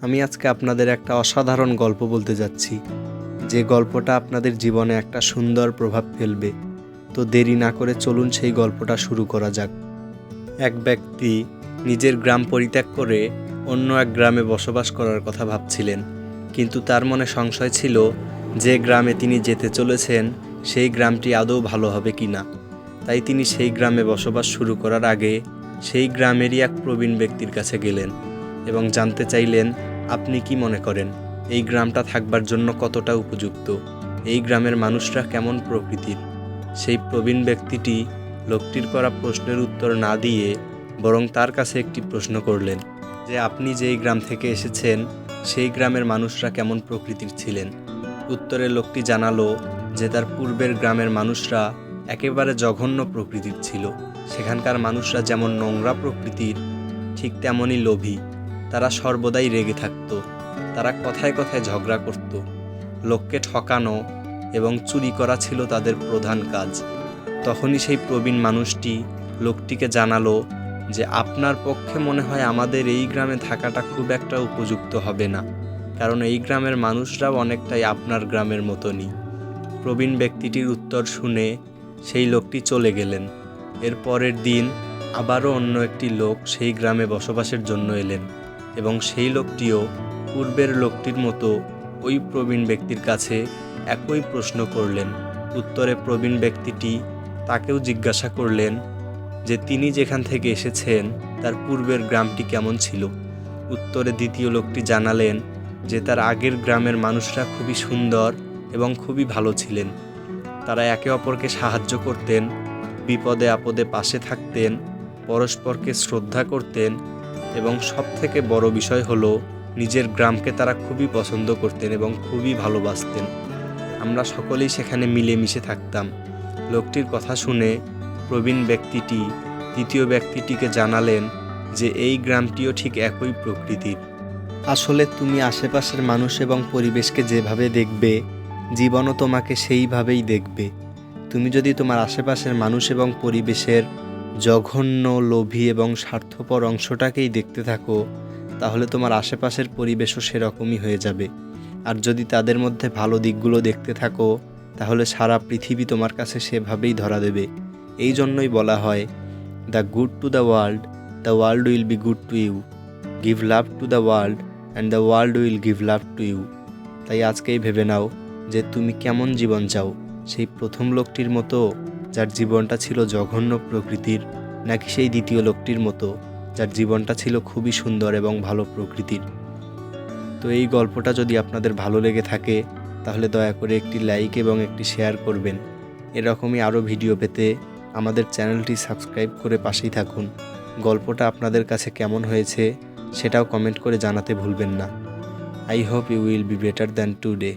আমি আজকে আপনাদের একটা অসাধারণ গল্প বলতে যাচ্ছি। যে গল্পটা আপনাদের জীবনে একটা সুন্দর প্রভাব ফেলবে। তো দেরি না করে চলুন সেই গল্পটা শুরু করা যাক। এক ব্যক্তি নিজের গ্রাম পরিত্যাগ করে অন্য এক গ্রামে বসবাস করার কথা ভাবছিলেন। কিন্তু তার মনে সংশয় ছিল যে গ্রামে তিনি যেতে চলেছেন, সেই গ্রামটি আদৌ ভালো হবে কি না। তাই তিনি সেই গ্রামে বসবাস শুরু করার আগে সেই গ্রামেরই এক প্রবীণ ব্যক্তির কাছে গেলেন। এবং জানতে চাইলেন, আপনি কি মনে করেন, এই গ্রামটা থাকবার জন্য কতটা উপযুক্ত? এই গ্রামের মানুষরা কেমন প্রকৃতির? সেই প্রবীণ ব্যক্তিটি লোকটির করা প্রশ্নের উত্তর না দিয়ে বরং তার কাছে একটি প্রশ্ন করলেন, যে আপনি যেই গ্রাম থেকে এসেছেন, সেই গ্রামের মানুষরা কেমন প্রকৃতির ছিলেন? উত্তরে লোকটি জানালো যে তার পূর্বের গ্রামের মানুষরা একেবারে জঘন্য প্রকৃতির ছিল। সেখানকার মানুষরা যেমন নোংরা প্রকৃতির, ঠিক তেমনই লোভী। তারা সর্বদাই রেগে থাকত, তারা কথায় কথায় ঝগড়া করত, লোককে ঠকানো এবং চুরি করা ছিল তাদের প্রধান কাজ। তখনই সেই প্রবীণ মানুষটি লোকটিকে জানালো যে, আপনার পক্ষে মনে হয় আমাদের এই গ্রামে থাকাটা খুব একটা উপযুক্ত হবে না, কারণ এই গ্রামের মানুষরাও অনেকটাই আপনার গ্রামের মতনই। প্রবীণ ব্যক্তিটির উত্তর শুনে সেই লোকটি চলে গেলেন। এর পরের দিন আবারও অন্য একটি লোক সেই গ্রামে বসবাসের জন্য এলেন। এবং সেই লোকটিও পূর্বের লোকটির মতো ওই প্রবীণ ব্যক্তির কাছে একই প্রশ্ন করলেন। উত্তরে প্রবীণ ব্যক্তিটি তাকেও জিজ্ঞাসা করলেন যে তিনি যেখান থেকে এসেছেন, তার পূর্বের গ্রামটি কেমন ছিল? উত্তরে দ্বিতীয় লোকটি জানালেন যে তার আগের গ্রামের মানুষরা খুবই সুন্দর এবং খুবই ভালো ছিলেন। তারা একে অপরকে সাহায্য করতেন, বিপদে আপদে পাশে থাকতেন, পরস্পরকে শ্রদ্ধা করতেন এবং সবথেকে বড় বিষয় হলো, নিজের গ্রামকে তারা খুবই পছন্দ করতেন এবং খুবই ভালোবাসতেন। আমরা সকলেই সেখানে মিলেমিশে থাকতাম। লোকটির কথা শুনে প্রবীণ ব্যক্তিটি তৃতীয় ব্যক্তিটিকে জানালেন যে, এই গ্রামটিও ঠিক একই প্রকৃতির। আসলে তুমি আশেপাশের মানুষ এবং পরিবেশকে যেভাবে দেখবে, জীবনও তোমাকে সেইভাবেই দেখবে। তুমি যদি তোমার আশেপাশের মানুষ এবং পরিবেশের জঘন্য, লোভী এবং স্বার্থপর অংশটাকেই দেখতে থাকো, তাহলে তোমার আশেপাশের পরিবেশও সেরকমই হয়ে যাবে। আর যদি তাদের মধ্যে ভালো দিকগুলো দেখতে থাকো, তাহলে সারা পৃথিবী তোমার কাছে সেভাবেই ধরা দেবে। এই জন্যই বলা হয় the good to the world the world will be good to you give love to the world and the world will give love to you তাই আজকেই ভেবে নাও যে তুমি কেমন জীবন চাও। সেই প্রথম লোকটির মতো যার জীবনটা ছিল জঘন্য প্রকৃতির, নাকি সেই দ্বিতীয় লোকটির মতো, যার জীবনটা ছিল খুবই সুন্দর এবং ভালো প্রকৃতির? তো এই গল্পটা যদি আপনাদের ভালো লেগে থাকে, তাহলে দয়া করে একটি লাইক এবং একটি শেয়ার করবেন। এরকমই আরও ভিডিও পেতে আমাদের চ্যানেলটি সাবস্ক্রাইব করে পাশেই থাকুন। গল্পটা আপনাদের কাছে কেমন হয়েছে, সেটাও কমেন্ট করে জানাতে ভুলবেন না। I hope you will be better than today